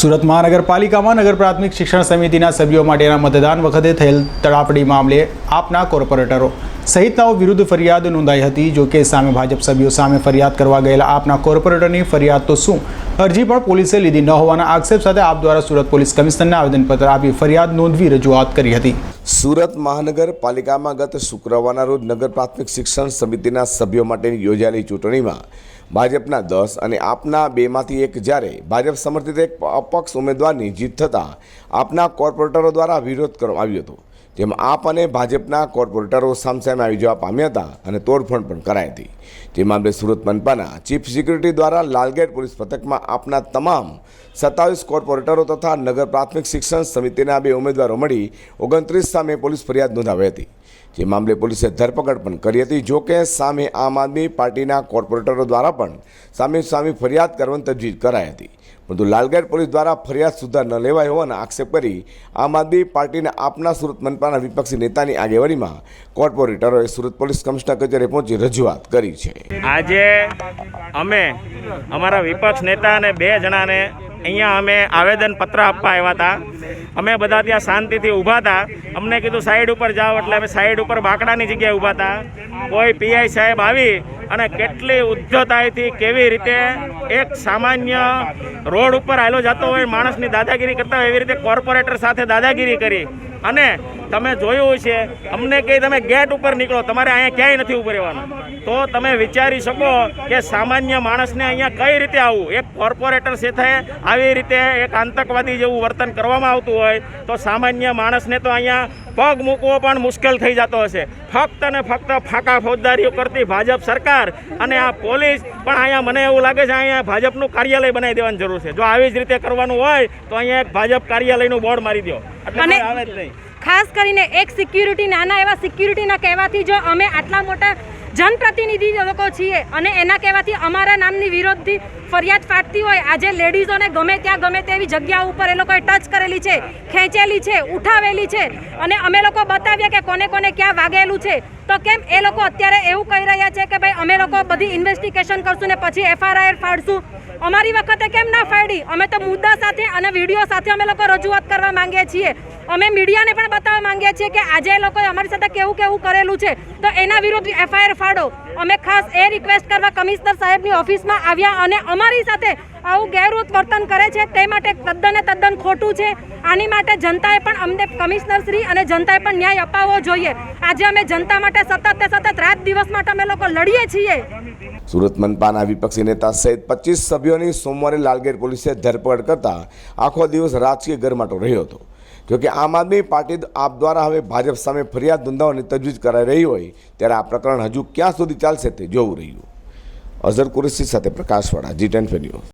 સુરત મહાનગરપાલિકામાં નગર પ્રાથમિક શિક્ષણ સમિતિના સભ્યો માટેના મતદાન વખતે થયેલ તડાપડી મામલે આપના કોર્પોરેટરો સહિતનાઓ વિરુદ્ધ ફરિયાદ નોંધાઈ હતી. જો કે સામે ભાજપ સભ્યો સામે ફરિયાદ કરવા ગયેલા આપના કોર્પોરેટરની ફરિયાદ તો શું? અરજી પણ પોલીસે લીધી ન હોવાના આક્ષેપ સાથે આપ દ્વારા સુરત પોલીસ કમિશનરને આવેદનપત્ર આપી ફરિયાદ નોંધવી રજૂઆત કરી હતી. સુરત મહાનગરપાલિકામાં ગત શુક્રવારના રોજ નગર પ્રાથમિક શિક્ષણ સમિતિના સભ્યો માટેની યોજાયેલી ચૂંટણીમાં ભાજપના દસ અને આપના બેમાંથી એક જ્યારે ભાજપ સમર્થિત એક અપક્ષ ઉમેદવારની જીત થતાં આપના કોર્પોરેટરો દ્વારા વિરોધ કરવામાં આવ્યો હતો. જેમાં આપ અને ભાજપના કોર્પોરેટરો સામસામે આવી જવા પામ્યા હતા અને તોડફોડ પણ કરાઈ હતી. જે મામલે સુરત મનપાના ચીફ સિક્યુરિટી દ્વારા લાલગેટ પોલીસ પથકમાં આપના તમામ સત્તાવીસ કોર્પોરેટરો તથા નગર પ્રાથમિક શિક્ષણ સમિતિના બે ઉમેદવારો મળી ઓગણત્રીસ સામે પોલીસ ફરિયાદ નોંધાવી હતી. જે મામલે પોલીસે ધરપકડ પણ કરી હતી, જો કે સામે આમ આદમી પાર્ટીના કોર્પોરેટરો દ્વારા પણ સામે સામે ફરિયાદ કરવાની તજવીજ કરાઈ હતી. પરંતુ લાલગેટ પોલીસ દ્વારા ફરિયાદ સુધાર ન લેવાઈ હોવાના આક્ષેપ કરી આમ આદમી પાર્ટીના આપના સુરત મનપાના વિપક્ષી નેતાની આગેવાનીમાં કોર્પોરેટરોએ સુરત પોલીસ કમિશનર કચેરી પહોંચી રજૂઆત કરી છે. આજે અમે અમારા વિપક્ષ નેતા અને બે જણાને અહીંયા અમે આવેદન પત્ર આપવા આવ્યા હતા. અમે બધા ત્યાં શાંતિથી ઊભા હતા. અમને કીધું સાઈડ ઉપર જાઓ એટલે અમે સાઈડ ઉપર બાકડાની જગ્યાએ ઊભા હતા. કોઈ પીઆઈ સાહેબ આવી અને કેટલી ઉદ્ધતાઈથી કેવી રીતે એક સામાન્ય રોડ ઉપર આવેલો જતો હોય, માણસની દાદાગીરી કરતા હોય, એવી રીતે કોર્પોરેટર સાથે દાદાગીરી કરી. અને તમે જોયું છે અમને કંઈ તમે ગેટ ઉપર નીકળો તમારે અહીંયા ક્યાંય નથી ઉભું રહેવાનું. તો તમે વિચારી શકો કે સામાન્ય માણસને અહીંયા કઈ રીતે આવવું એક કોર્પોરેટર સાથે આવી રીતે એક આતંકવાદી જેવું વર્તન કરવામાં આવતું હોય તો સામાન્ય માણસને તો અહીંયા પગ મૂકવો પણ મુશ્કેલ થઈ જતો હશે. ફક્ત ને ફક્ત ફાંકા ફોજદારીઓ કરતી ભાજપ સરકાર અને આ પોલીસ પણ અહીંયા મને એવું લાગે છે અહીંયા ભાજપનું કાર્યાલય બનાવી દેવાની જરૂર છે. જો આવી જ રીતે કરવાનું હોય તો અહીંયા એક ભાજપ કાર્યાલયનું બોર્ડ મારી દો એટલે આવે જ નહીં. ખાસ કરીને એક સિક્યુરિટી, નાના એવા સિક્યુરિટીના કહેવાથી જો અમે આટલા મોટા જનપ્રતિનિધિ લોકો છીએ અને એના કહેવાથી અમારા નામની વિરોધથી ફરિયાદ ફાટતી હોય, આજે લેડીઝોને ગમે ત્યાં ગમે તેવી જગ્યા ઉપર એ લોકોએ ટચ કરેલી છે, ખેંચેલી છે, ઉઠાવેલી છે અને અમે લોકો બતાવ્યા કે કોને કોને ક્યાં વાગેલું છે, તો કેમ એ લોકો અત્યારે એવું કહી રહ્યા છે કે ભાઈ અમે લોકો બધી ઇન્વેસ્ટિગેશન કરશું ને પછી એફઆરઆઈઆર ફાડશું? અમારી વખતે કેમ ના ફાડી? અમે તો મુદ્દા સાથે અને વીડિયો સાથે અમે લોકો રજૂઆત કરવા માંગીએ છીએ. અમે મીડિયાને પણ બતાવવા માંગીએ છીએ કે આજે એ લોકોએ અમારી સાથે કેવું કેવું કરેલું છે. તો એના વિરુદ્ધ એફઆઈઆર ફાડો. અમે ખાસ એ રિક્વેસ્ટ કરવા કમિશનર સાહેબની ઓફિસમાં આવ્યા અને અમારી સાથે આવું ગેરવૃત વર્તન કરે છે. તે માટે તદ્દન તદ્દન ખોટું છે. આની માટે જનતાએ પણ અમને કમિશનર શ્રી અને જનતાએ પણ ન્યાય અપાવવો જોઈએ. આજે અમે જનતા માટે સતત તે સતત રાત દિવસ માટે અમે લોકો લડીએ છીએ. સુરત મનપાના વિપક્ષી નેતા સહિત પચીસ સભ્યોની સોમવારે લાલગેટ પોલીસે ધરપકડ કરતા આખો દિવસ રાજકીય ગરમાટો રહ્યો હતો. જોકે આમ આદમી પાર્ટી આપ દ્વારા હવે ભાજપ સામે ફરિયાદ નોંધાવવાની તજવીજ કરાઈ રહી હોય, ત્યારે આ પ્રકરણ હજુ ક્યાં સુધી ચાલશે તે જોવું રહ્યું. અઝર કુરેશી સાથે પ્રકાશવાળા જી ટેન ન્યૂઝ.